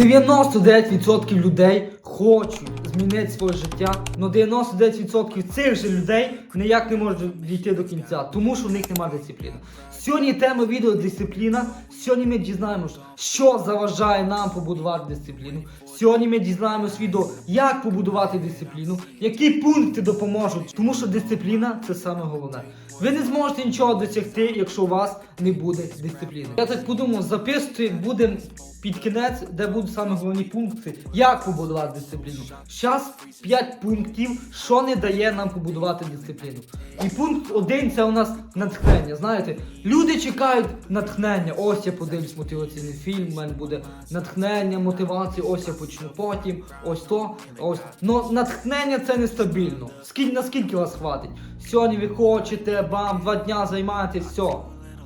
99% людей хочуть змінити своє життя, але 99% цих же людей ніяк не можуть дійти до кінця, тому що в них немає дисципліни. Сьогодні тема відео дисципліна. Сьогодні ми дізнаємося, що заважає нам побудувати дисципліну. Сьогодні ми дізнаємось відео, як побудувати дисципліну, які пункти допоможуть, тому що дисципліна це саме головне. Ви не зможете нічого досягти, якщо у вас не буде дисципліни. Я так подумав, записувати буде під кінець, де будуть саме головні пункти, як побудувати дисципліну. Зараз 5 пунктів, що не дає нам побудувати дисципліну. І пункт один це у нас натхнення. Знаєте, люди чекають натхнення. Ось я подивлюсь мотиваційний фільм, в мене буде натхнення, мотивація, ось я почну потім, ось то, ось. Ну натхнення це нестабільно. Скільки наскільки вас хватить? Сьогодні ви хочете, бам, два дня займаєтесь, все.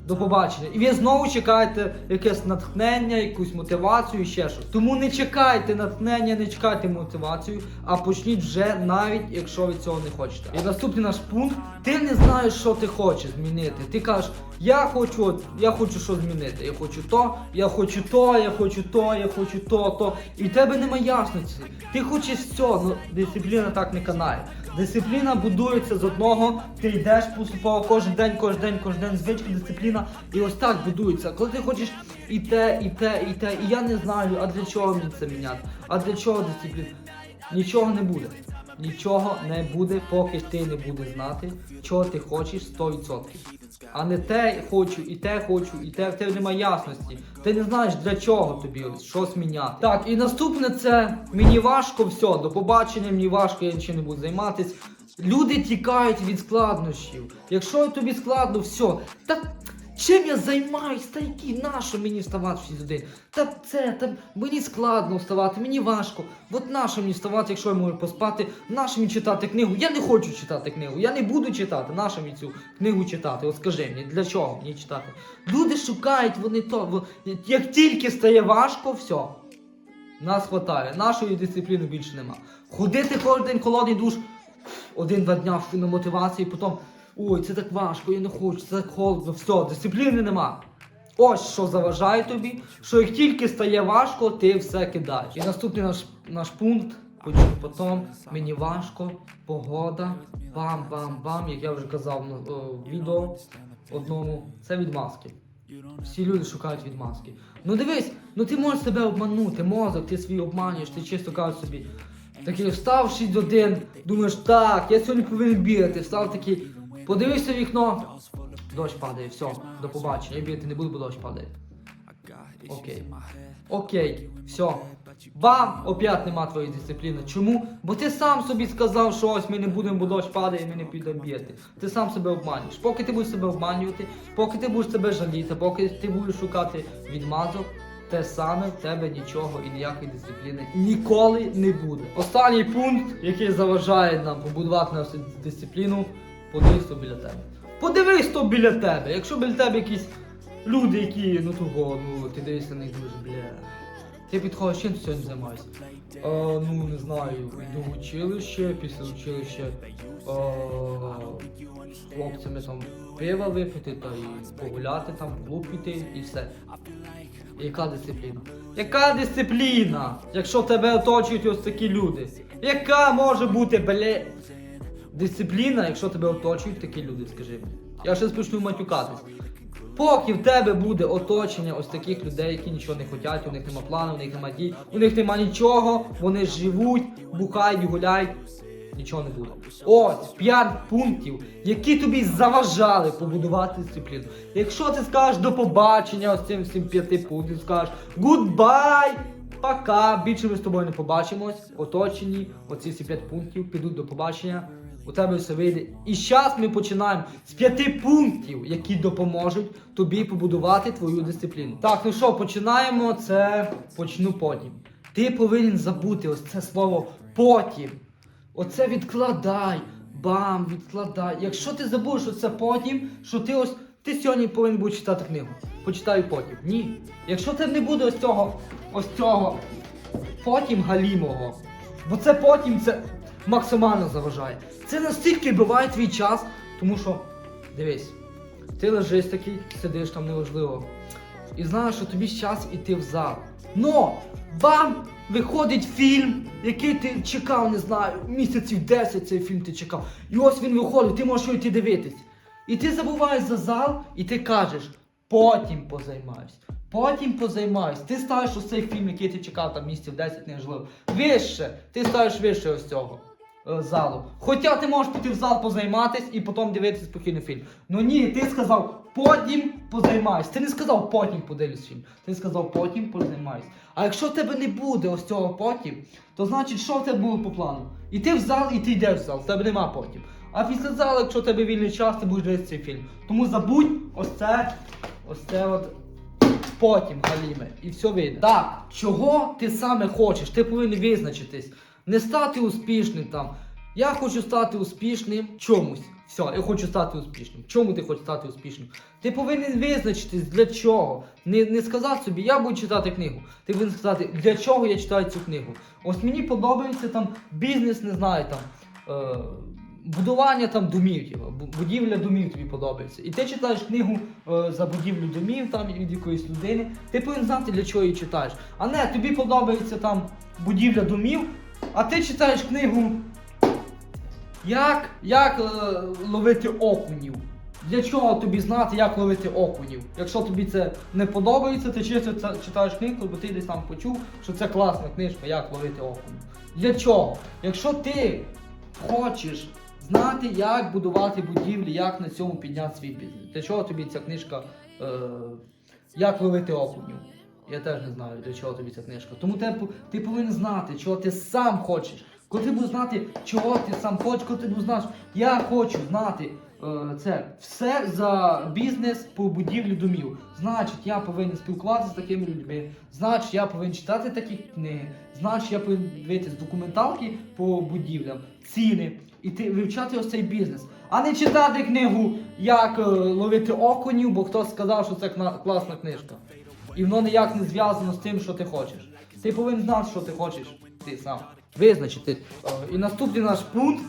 До побачення. І ви знову чекаєте якесь натхнення, якусь мотивацію ще щось. Тому не чекайте натхнення, не чекайте мотивацію, а почніть вже навіть якщо ви цього не хочете. І наступний наш пункт: ти не знаєш, що ти хочеш змінити. Ти кажеш, я хочу, я хочу що змінити. Я хочу то, я хочу то, я хочу то, я хочу то, то. І в тебе немає ясності. Ти хочеш все, ну дисципліна так не канає. Дисципліна будується з одного, ти йдеш поступово кожен день, кожен день, кожен день, звички, дисципліна. І ось так будується. Коли ти хочеш і те, і те, і те, і я не знаю, а для чого мені це міняти? А для чого дисципліна? Нічого не буде. Нічого не буде, поки ти не будеш знати, чого ти хочеш 100%. А не те хочу, і те хочу, і те в тебе немає ясності. Ти не знаєш для чого тобі щось міняти. Так, і наступне це мені важко, все, до побачення, мені важко, я нічим не буду займатися. Люди тікають від складнощів. Якщо тобі складно, все. Та чим я займаюсь? Та які нащо мені вставати в 6 годин? Та це, та мені складно вставати, мені важко. От нащо мені вставати, якщо я можу поспати? Нащо мені читати книгу? Я не хочу читати книгу, я не буду читати. Нащо мені цю книгу читати? От скажи мені, для чого мені читати? Люди шукають, вони то. Як тільки стає важко, все. Нас хватає, нашої дисципліни більше нема. Ходити кожен день холодний душ, один-два дня на мотивації, потім ой, це так важко, я не хочу, це так холодно, все, дисципліни нема. Ось що заважає тобі, що як тільки стає важко, ти все кидаєш. І наступний наш, наш пункт, почну потім, мені важко, погода, бам-бам-бам, як я вже казав на відео одному, це відмазки. Всі люди шукають відмазки. Ну дивись, ну ти можеш себе обманути, мозок, ти свій обманюєш, ти чисто кажеш собі. Такий встав 6 годин, думаєш, так, я сьогодні повинен бігати. Встав такий, подивився в вікно, дощ падає, все, до побачення. Я бігати не буду, бо дощ падає. Окей. Окей, все. Бам! Опять нема твоєї дисципліни. Чому? Бо ти сам собі сказав, що ось ми не будемо, бо дощ падає, і ми не підемо бігати. Ти сам себе обманюєш. Поки ти будеш себе обманювати, поки ти будеш себе жаліти, поки ти будеш шукати відмазок, те саме в тебе нічого і ніякої дисципліни ніколи не буде. Останній пункт, який заважає нам побудувати нашу дисципліну, подивись то біля тебе. Подивись то біля тебе. Якщо біля тебе якісь люди, які ну того, ну ти дивишся на них дуже бля. Ти підходиш, чим ти сьогодні займаєшся? А, ну не знаю, йду в училище, після училища а, хлопцями там пива випити та і погуляти там, клуб і все. Яка дисципліна? Яка дисципліна? Якщо тебе оточують ось такі люди? Яка може бути, бле... Дисципліна, якщо тебе оточують такі люди, скажи мені. Я ще почну матюкатись. Поки в тебе буде оточення ось таких людей, які нічого не хочуть, у них нема плану, у них нема дій, у них нема нічого, вони живуть, бухають, гуляють, нічого не буде. Ось 5 пунктів, які тобі заважали побудувати дисципліну. Якщо ти скажеш до побачення ось цим всім п'яти пунктів, скажеш гудбай, пока, більше ми з тобою не побачимось, оточені, оці всі 5 пунктів, підуть до побачення. У тебе все вийде. І зараз ми починаємо з п'яти пунктів, які допоможуть тобі побудувати твою дисципліну. Так, ну що, починаємо. Це почну потім. Ти повинен забути ось це слово потім. Оце відкладай. Бам, відкладай. Якщо ти забудеш оце потім, що ти ось. Ти сьогодні повинен будеш читати книгу. Почитаю потім. Ні. Якщо тебе не буде ось цього, ось цього потім галімого. Бо це потім це максимально заважає. Це настільки биває твій час, тому що, дивись, ти лежиш такий, сидиш там неважливо. І знаєш, що тобі час іти в зал. Но вам виходить фільм, який ти чекав, не знаю, місяців 10 цей фільм ти чекав. І ось він виходить, ти можеш його йти дивитись. І ти забуваєш за зал, і ти кажеш, потім позаймаюсь. Потім позаймаюсь. Ти ставиш ось цей фільм, який ти чекав там місяців 10, неважливо. Вище. Ти ставиш вище ось цього залу. Хоча ти можеш піти в зал позайматись і потім дивитися спокійно фільм. Ну ні, ти сказав потім позаймаюсь. Ти не сказав потім подивлюсь фільм. Ти сказав потім позаймаюсь. А якщо в тебе не буде ось цього потім, то значить, що в тебе було по плану? Іти в зал і ти йдеш в зал, в тебе нема потім. А після залу, якщо в тебе вільний час, ти будеш дивитися цей фільм. Тому забудь ось це, ось це от потім, Галіме, і все вийде. Так, чого ти саме хочеш? Ти повинен визначитись. Не стати успішним там. Я хочу стати успішним чомусь. Все, я хочу стати успішним. Чому ти хочеш стати успішним? Ти повинен визначитись для чого. Не, не сказати собі, я буду читати книгу. Ти повинен сказати, для чого я читаю цю книгу. Ось мені подобається там бізнес, не знаю там. Е, Будування там домів, типу, будівля домів тобі подобається. І ти читаєш книгу е, за будівлю домів там від якоїсь людини. Ти повинен знати, для чого її читаєш. А не тобі подобається там будівля домів, а ти читаєш книгу як, як е, ловити окунів. Для чого тобі знати, як ловити окунів? Якщо тобі це не подобається, ти чисто читаєш книгу, бо ти десь там почув, що це класна книжка, як ловити окунів. Для чого? Якщо ти хочеш знати, як будувати будівлі, як на цьому підняти свій бізнес. Для чого тобі ця книжка е, Як ловити окунів? Я теж не знаю, для чого тобі ця книжка. Тому ти, ти повинен знати, чого ти сам хочеш. Коли ти будеш знати, чого ти сам хочеш, коли ти будеш знати, я хочу знати е, це все за бізнес по будівлі домів. Значить, я повинен спілкуватися з такими людьми. Значить, я повинен читати такі книги. Значить, я повинен дивитися документалки по будівлям, ціни і ти вивчати ось цей бізнес. А не читати книгу, як е, ловити окунів, бо хтось сказав, що це класна книжка. І воно ніяк не зв'язано з тим, що ти хочеш. Ти повинен знати, що ти хочеш. Ти сам. Визначити. Е, І наступний наш пункт.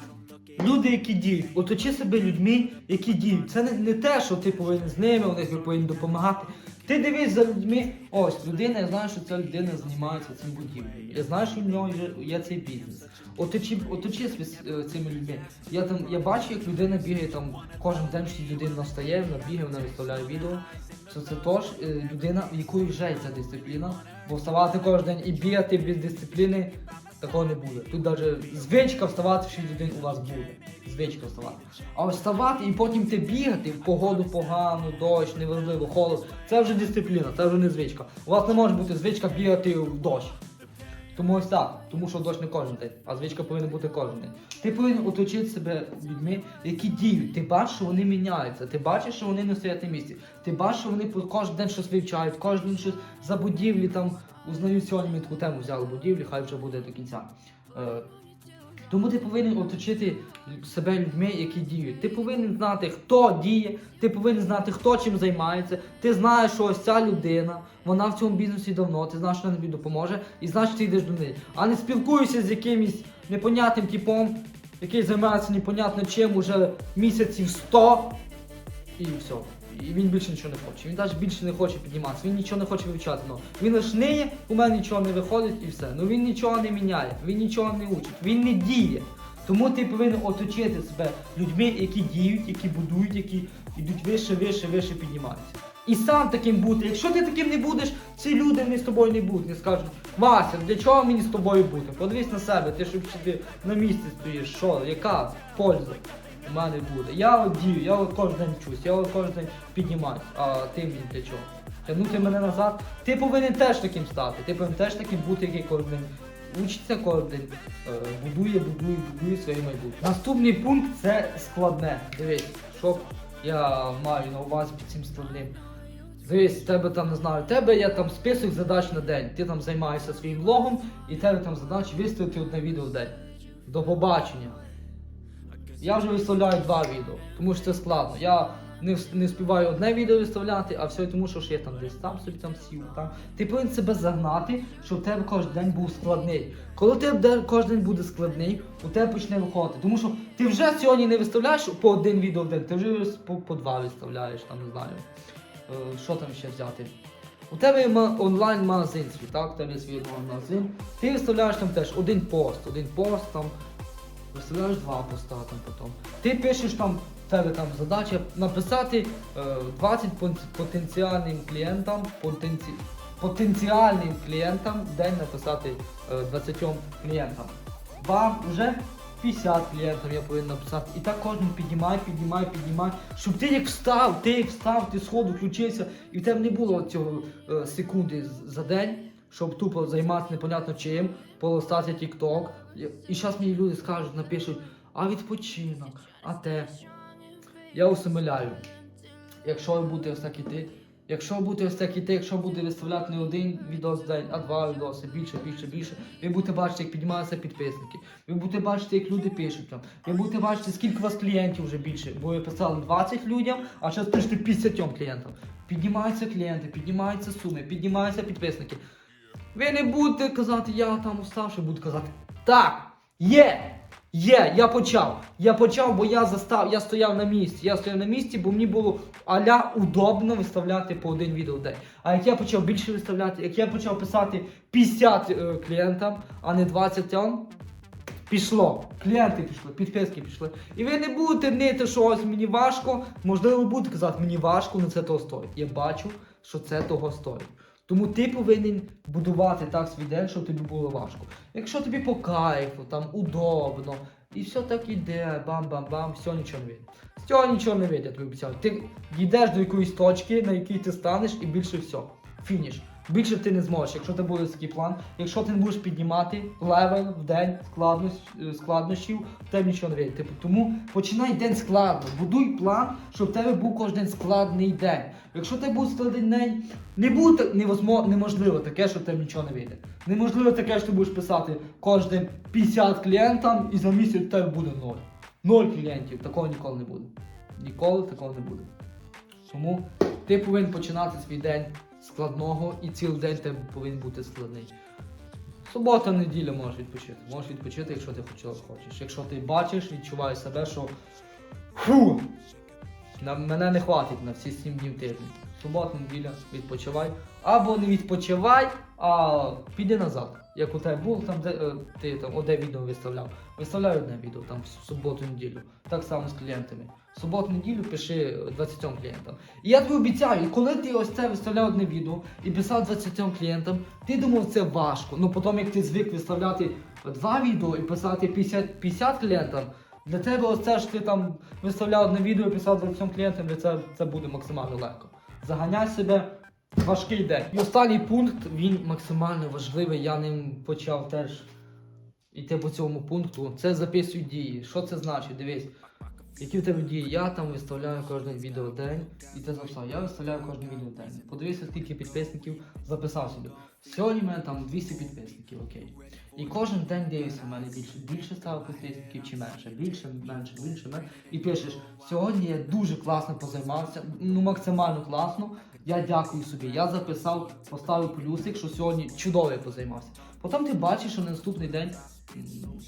Люди, які діють, оточи себе людьми, які діють. Це не, не те, що ти повинен з ними, вони тобі повинні допомагати. Ти дивись за людьми. Ось людина, я знаю, що ця людина займається цим будівлею. Я знаю, що в нього є, є цей бізнес. Оточи, оточи е, цими людьми. Я там я бачу, як людина бігає там кожен день 6 годин встає, вона бігає, вона виставляє відео. Що це тож е, людина, в якої вже ця дисципліна. Бо вставати кожен день і бігати без дисципліни такого не буде. Тут навіть звичка вставати в 6 годин у вас буде. Звичка вставати. А вставати і потім ти бігати в погоду погану, дощ, неважливо, холод. Це вже дисципліна, це вже не звичка. У вас не може бути звичка бігати в дощ. Тому ось так, тому що дощ не кожен день, а звичка повинна бути кожен день. Ти повинен оточити себе людьми, які діють. Ти бачиш, що вони міняються. Ти бачиш, що вони не стоять на місці. Ти бачиш, що вони кожен день щось вивчають, кожен день щось за будівлі там узнають сьогодні. Ми таку тему взяли будівлі, хай вже буде до кінця. Е, тому ти повинен оточити себе людьми, які діють. Ти повинен знати, хто діє, ти повинен знати, хто чим займається. Ти знаєш, що ось ця людина, вона в цьому бізнесі давно, ти знаєш, що вона тобі допоможе, і значить ти йдеш до неї. А не спілкуйся з якимось непонятним типом, який займається непонятно чим уже місяців 100 і все. І він більше нічого не хоче. Він навіть більше не хоче підніматися, він нічого не хоче вивчати. Ну. Він лише ниє, у мене нічого не виходить і все. Ну він нічого не міняє, він нічого не учить, він не діє. Тому ти повинен оточити себе людьми, які діють, які будують, які йдуть вище, вище, вище піднімаються. І сам таким бути. Якщо ти таким не будеш, ці люди не з тобою не будуть, не скажуть, Вася, для чого мені з тобою бути? Подивись на себе, ти щоб собі на місці стоїш, що, яка польза? У мене буде. Я от дію, я от кожен день вчусь, я от кожен день піднімаюсь, а ти мені для чого? Тягнути мене назад. Ти повинен теж таким стати, ти повинен теж таким бути, який кожен день учиться кожен день, е, будує, будує, будує своє майбутнє. Наступний пункт це складне. Дивись, що я маю на увазі під цим складним. Дивись, в тебе там не знаю, в тебе є там список задач на день. Ти там займаєшся своїм блогом, і в тебе там задача виставити одне відео в день. До побачення. Я вже виставляю два відео, тому що це складно. Я не, не співаю одне відео виставляти, а все тому, що ж я там десь там собі там сів. Там. Ти повинен себе загнати, щоб в тебе кожен день був складний. Коли тебе кожен день буде складний, у тебе почне виходити. Тому що ти вже сьогодні не виставляєш по один відео в день, ти вже по, по два виставляєш, там не знаю. Е, що там ще взяти? У тебе є онлайн-магазин свій, так? У тебе є свій онлайн-магазин. Ти виставляєш там теж один пост, один пост там, виставляєш два поста там потім. Ти пишеш там, в тебе там задача написати е, 20 потенціальним клієнтам, потенці... потенціальним клієнтам день написати е, 20 клієнтам. Вам вже 50 клієнтів я повинен написати. І так кожен піднімай, піднімай, піднімай. Щоб ти як встав, ти як встав, ти сходу включився, і в тебе не було цього е, секунди за день, щоб тупо займатися непонятно чим, полистати TikTok. І- зараз мені люди скажуть, напишуть, а відпочинок, а те. Я усимиляю. Якщо ви будете ось так іти, якщо будете ось так іти, якщо будете виставляти не один відос в день, а два відоси, більше, більше, більше, ви будете бачити, як піднімаються підписники. Ви будете бачити, як люди пишуть там. Ви будете бачити, скільки у вас клієнтів вже більше. Бо ви писали 20 людям, а зараз пишете 50 клієнтам. Піднімаються клієнти, піднімаються суми, піднімаються підписники. Ви не будете казати, я там уставший, будете казати, так, є, є, я почав. Я почав, бо я застав, я стояв на місці. Я стояв на місці, бо мені було аля удобно виставляти по один відео в день. А як я почав більше виставляти, як я почав писати 50 е, клієнтам, а не 20 тям, Пішло, клієнти пішли, підписки пішли. І ви не будете нити, що ось мені важко. Можливо, ви будете казати, мені важко, але це того стоїть. Я бачу, що це того стоїть. Тому ти повинен будувати так свій день, щоб тобі було важко. Якщо тобі по кайфу, там удобно, і все так іде, бам-бам-бам, все нічого не вийде. З цього нічого не вийде, я тобі обіцяю. Ти йдеш до якоїсь точки, на якій ти станеш, і більше все. Фініш. Більше ти не зможеш, якщо ти буде такий план. Якщо ти не будеш піднімати левел в день е, складнощів, в тебе нічого не вийде. Типу, тому починай день складно. Будуй план, щоб в тебе був кожен складний день. Якщо тебе буде складний день, не буде неможливо таке, що в тебе нічого не вийде. Неможливо таке, що ти будеш писати кожен день 50 клієнтам і за місяць в тебе буде ноль. Ноль клієнтів. Такого ніколи не буде. Ніколи такого не буде. Тому ти повинен починати свій день складного і цілий день тебе повинен бути складний. Субота, неділя можеш відпочити. Можеш відпочити, якщо ти хочеш. Якщо ти бачиш, відчуваєш себе, що фу, на мене не хватить на всі 7 днів тижня. Субота, неділя, відпочивай. Або не відпочивай, а піди назад. Як у тебе було, там, де е, ти там одне відео виставляв. Виставляй одне відео там в суботу, неділю. Так само з клієнтами. В суботу, неділю пиши 20 клієнтам. І я тобі обіцяю, коли ти ось це виставляв одне відео і писав 20 клієнтам, ти думав, це важко. Ну потім як ти звик виставляти два відео і писати 50, 50 клієнтам, для тебе ось це ж ти там виставляв одне відео і писав 20 клієнтам, для це, це буде максимально легко. Заганяй себе важкий день. І останній пункт, він максимально важливий, я ним почав теж йти по цьому пункту. Це записуй дії. Що це значить? Дивись. Які в тебе дії? Я там виставляю кожне відео день. І ти записав, я виставляю кожне відео день. Подивися, скільки підписників записав собі. Сьогодні в мене там 200 підписників, окей. І кожен день дивишся в мене більше. Більше стало підписників чи менше. Більше, менше, більше, менше. І пишеш, сьогодні я дуже класно позаймався, ну максимально класно. Я дякую собі. Я записав, поставив плюсик, що сьогодні чудово я позаймався. Потім ти бачиш, що на наступний день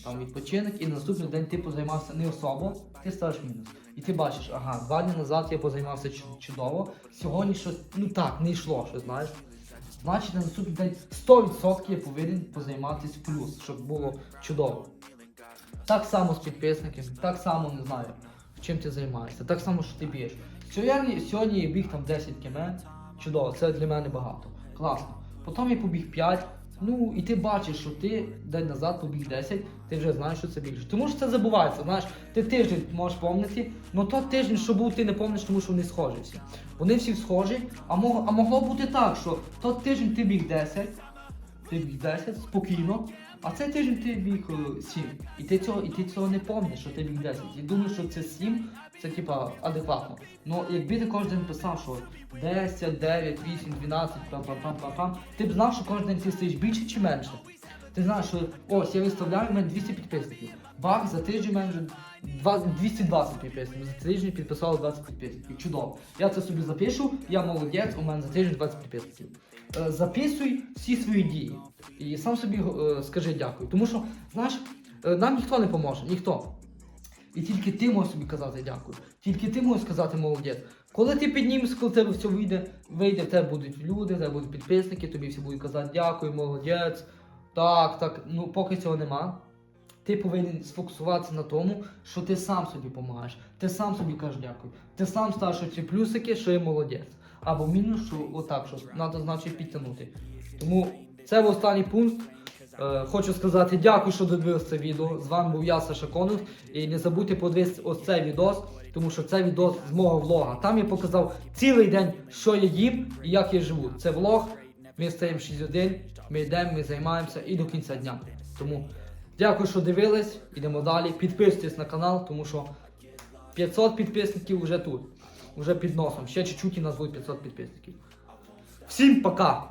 там відпочинок, і на наступний день ти позаймався не особо, ти ставиш мінус. І ти бачиш, ага, два дні назад я позаймався чудово, сьогодні щось, ну так, не йшло, що знаєш. Значить, на наступний день 100% я повинен позайматися плюс, щоб було чудово. Так само з підписниками, так само не знаю, чим ти займаєшся, так само, що ти б'єш. Сьогодні, сьогодні я біг там 10 км, чудово, це для мене багато. Класно. Потім я побіг 5. Ну і ти бачиш, що ти день назад побіг 10, ти вже знаєш, що це більше. Тому що це забувається, знаєш, ти тиждень можеш пам'ятати, але той тиждень, що був, ти не пам'ятаєш, тому що вони схожі всі. Вони всі схожі, а, мог, а могло бути так, що той тиждень ти біг 10, ти біг 10 спокійно, а цей тиждень ти біг е, 7. І ти цього, і ти цього не пам'ятаєш, що ти біг 10. І думаєш, що це 7, це типа адекватно. Ну якби ти кожен писав, що 10, 9, 8, 12, пам пам пам пам пам ти б знав, що кожен день ти стоїш більше чи менше. Ти знаєш, що ось я виставляю, в мене 200 підписників. Бах, за тиждень в мене вже 220 підписників. За тиждень підписало 20 підписників. Чудово. Я це собі запишу, я молодець, у мене за тиждень 20 підписників. Е, Записуй всі свої дії. І сам собі е, скажи дякую. Тому що, знаєш, е, нам ніхто не поможе, ніхто. І тільки ти можеш собі казати дякую. Тільки ти можеш сказати молодець. Коли ти піднімешся, коли тебе все вийде, вийде, в тебе будуть люди, в тебе будуть підписники, тобі всі будуть казати дякую, молодець. Так, так. Ну поки цього нема. Ти повинен сфокусуватися на тому, що ти сам собі допомагаєш. Ти сам собі кажеш дякую. Ти сам ставиш ці плюсики, що я молодець. Або мінус, отак, що треба значить підтягнути. Тому це був останній пункт. Е, хочу сказати дякую, що додивилися відео. З вами був я, Саша Конус. І не забудьте подивитися ось цей відос, тому що це відос з мого влога. Там я показав цілий день, що я їм і як я живу. Це влог. Ми стаємо 6 годин, ми йдемо, ми займаємося і до кінця дня. Тому дякую, що дивились. Ідемо далі. Підписуйтесь на канал, тому що 500 підписників вже тут. Вже під носом. Ще чуть-чуть і назву буде 500 підписників. Всім пока!